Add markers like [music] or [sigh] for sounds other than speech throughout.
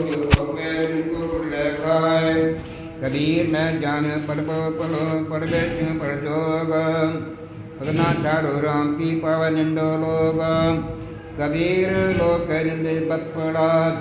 कुछ न जान पड़पो पलो पड़बे सिंह पड़जोग चारो राम की पावन लोग कबीर लोक निंदे पत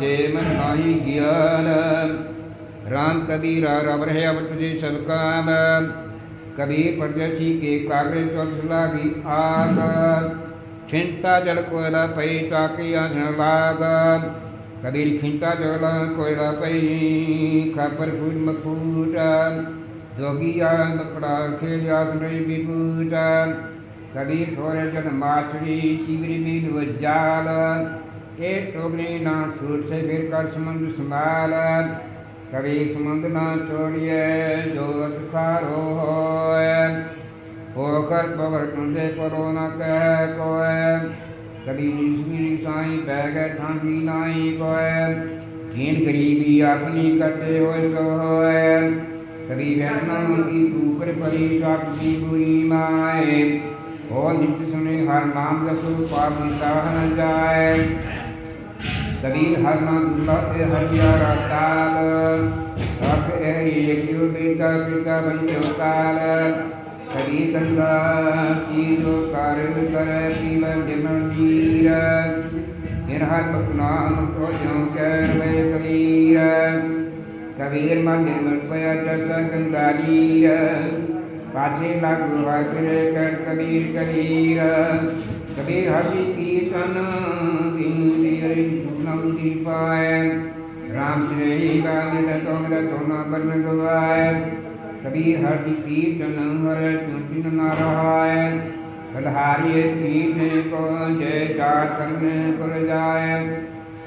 जे मन नाही ज्ञान राम कबीरा रब रहे अब तुझे सब काम कबीर परदेसी के कागज़ चौथ लागी आग चिंता जल को पई चाकी आसन लाग कबीर खिंता चगला कोयला पैरी खापर फूल मकूटा जोगिया बकड़ा खेलिया सुनई बिपूटा कबीर थोड़े जन माछड़ी चिबरी बीन व जाल एक टोकनी ना छूट से फिर कर समुद्र संभाल कबीर समुद्र ना छोड़िए जो अधिकार हो होकर पकड़ तुझे करो न कह कोय कभी निसमी निसाई पैग ठाकी नाई कोय खेन गरीबी अपनी करते हो सो होए। कभी वैष्णव की भूकर परी सब की बुरी माए। और नित्य सुने हर नाम जसो पाप निशाह न जाए। कबीर हर नाम दुर्लभ हरिया रताल रख ए एक बेटा पिता बन चौताल हरि गंगा की जो कार्य कर पील जमीर निर्हर नाम तो जो कर वय कबीर। कबीर मंदिर में पया जैसा गंगारीर पाछे लागू हर फिर कर कबीर कबीर। कबीर हसी कीर्तन दीपाय। राम श्री गांधी रतों रतों बन गवाय। कभी हर पीठ नंबर तुम नारायण बलहारी पीठ को जय चाकर कर जाय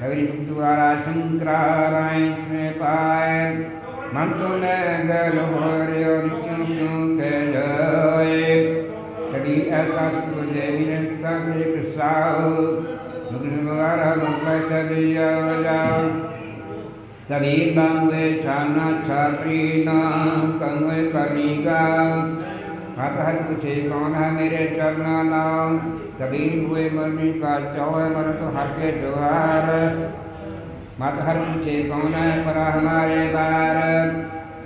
हरि द्वारा शंकराराय में पाए मंत्र न गल हरि और क्यों के जय कभी ऐसा सुख सुजे विनंता कृष्ण वगैरह लोग कैसे दिया जाओ तरी Tari Bangwe Shana कंगे कनी का हर हर पूछे कौन है मेरे चरना नाम? कबीर हुए मरने का चौहे मर तो हर के जोहार। मत हर पूछे कौन है पर हमारे बार?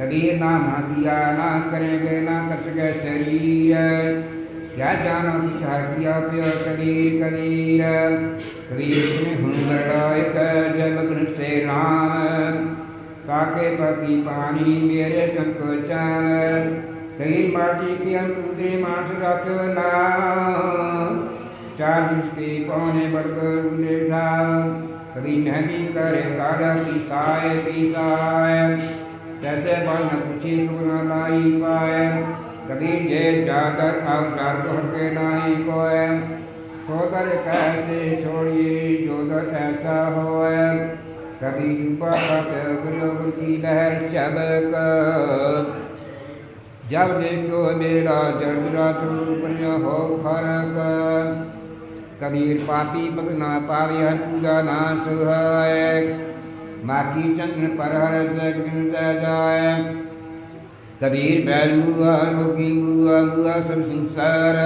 कबीर ना दिया, ना करेंगे, ना कस के शरीर। யாஜானம் சாக்கியாபிய கலீர் கலீர कृष्ण हुंगरडाय जगन से चार जिसके पौने बढ़कर उठा कभी नहीं करे कारा पिसाए पिसाए तैसे बन पूछे तो न लाई पाए कभी ये जाकर अब के नाही सोदर कैसे छोड़िए ऐसा हो कभी की लहर चबक जब देखो मेरा जर्जरा चूर हो फरक। कबीर पापी पगना पावे पूजा ना सुहाय माकी चंद्र पर हर जग जाए। कबीर बैल मुआ रोगी मुआ मुआ सब संसार।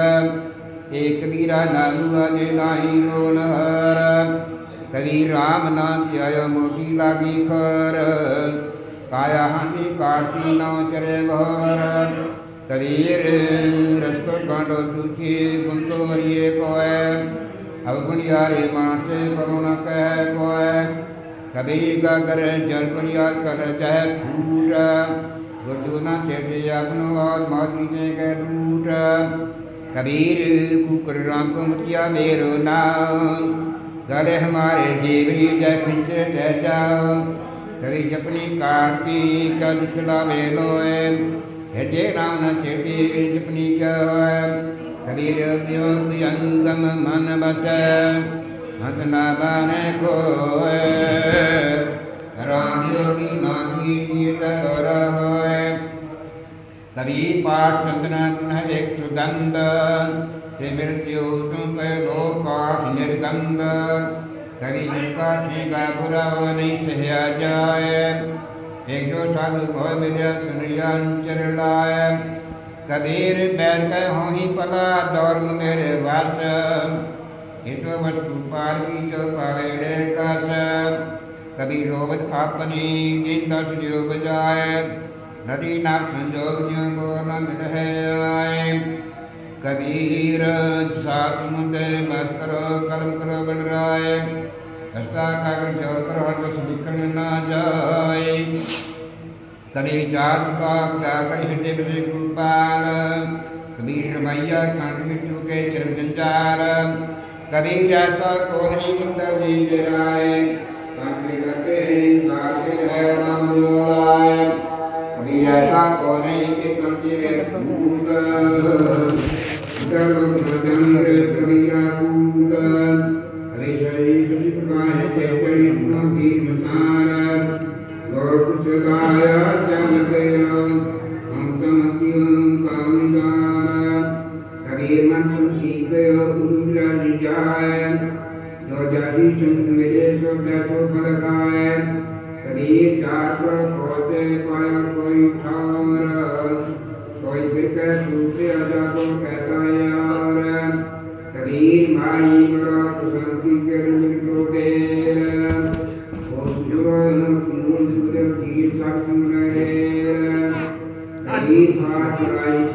एक कबीरा नानुआ जे नाही रोन हर। कबीर राम ना त्यायो मोटी लागी खर। काया हानि काटती ना चरे घर। कबीर रसको कांडो तुलसी गुण तो मरिए कोय अवगुण यारे मानसे करुणा कह कोए। कबीर का कर जल परिया कर चाहे फूट गुरुना चेते चैतृय और मौत कीजिए गूट कबीर कुकर राम को मुतिया मेरो नाम गले हमारे जेवरी जय खिंच जाओ कभी जपनी काटी का दुखला बेलो है हृदय राम न चेते जपनी कबीर योग अंगम मन बस हंसना बने खोए कुमाश्चन्द्रन् इक्षुदन्द त्रिमृत्युष्णुपलोकाठनिर्गन्ध करिजुकाठिगापुरावनिसह्याचाय एकशो साधु गौमिर्याचरणाय कबीर बैर कर हो ही पला दौर मेरे वास हितो वस्तु पार की जो पावे कास कभी रोवत आपने जिनका सुजो बजाय नदी नाम संजोग को न मिल है कबीर सात समुद्र मत करो कलम करो बन राय हस्ता कागज़ जो करो हर बस लिखन न जाए कभी जात का क्या कर हृदय बसे गोपाल कबीर मैया कांट मिट्टू के सिर जंजार कबीर ऐसा को नहीं मुक्त जी राय है कबीर ऐसा को नहीं कि कंचे भूत जब भजन कबीरा भूत हरे शरीर सभी प्रकार से करी सुनो की मसार Lord Sudaya Janagaya Amtamatiyam Kamidara Kabir Mantu Sikaya Udula Jijaya Yojashi Sundere Sota Sopalakaya Kabir Jatva Kote Paya Koi Thara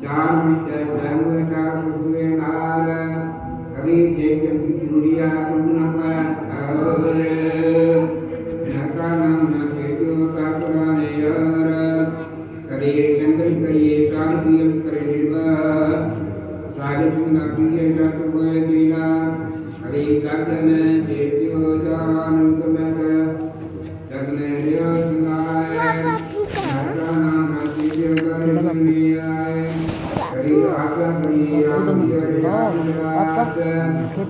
चार बनते छह हुए नार। कभी और नका नाम न केतु का पुराने यार। कभी शंकर करिए की करे निर्भर सारे सुन प्रिय जत हुए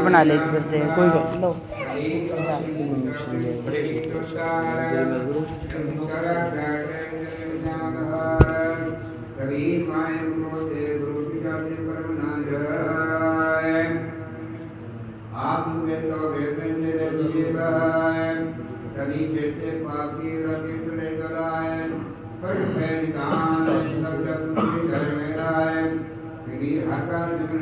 बना लेती फिर कोई बात आप मुझे तो वेदन से रहिएगा कभी जैसे पापी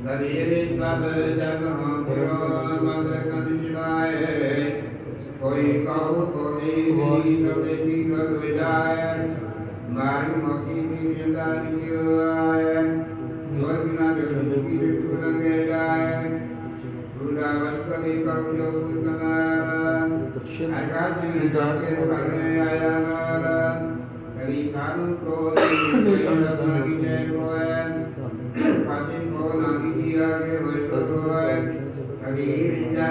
शरीर सब जग कोई कहु कोई सब की कर जाय मार मकी की जदान आय। वजना जो की रंग जाय। पूरावत कभी कहु जो सुन आकाश में दास करने आया हमारा हरि सानु को [coughs] जय होय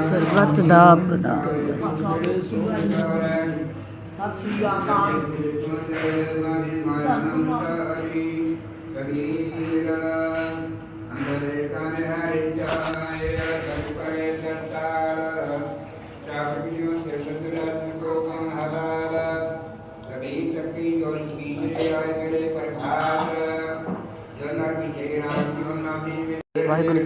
ਸਰਬਤ ਦਾ ਭਲਾ ਕਬੀਰ ਅੰਦਰੇ ਕਨ ਹਰਿ ਜਾਏ ਵਾਹਿਗੁਰੂ ਜੀ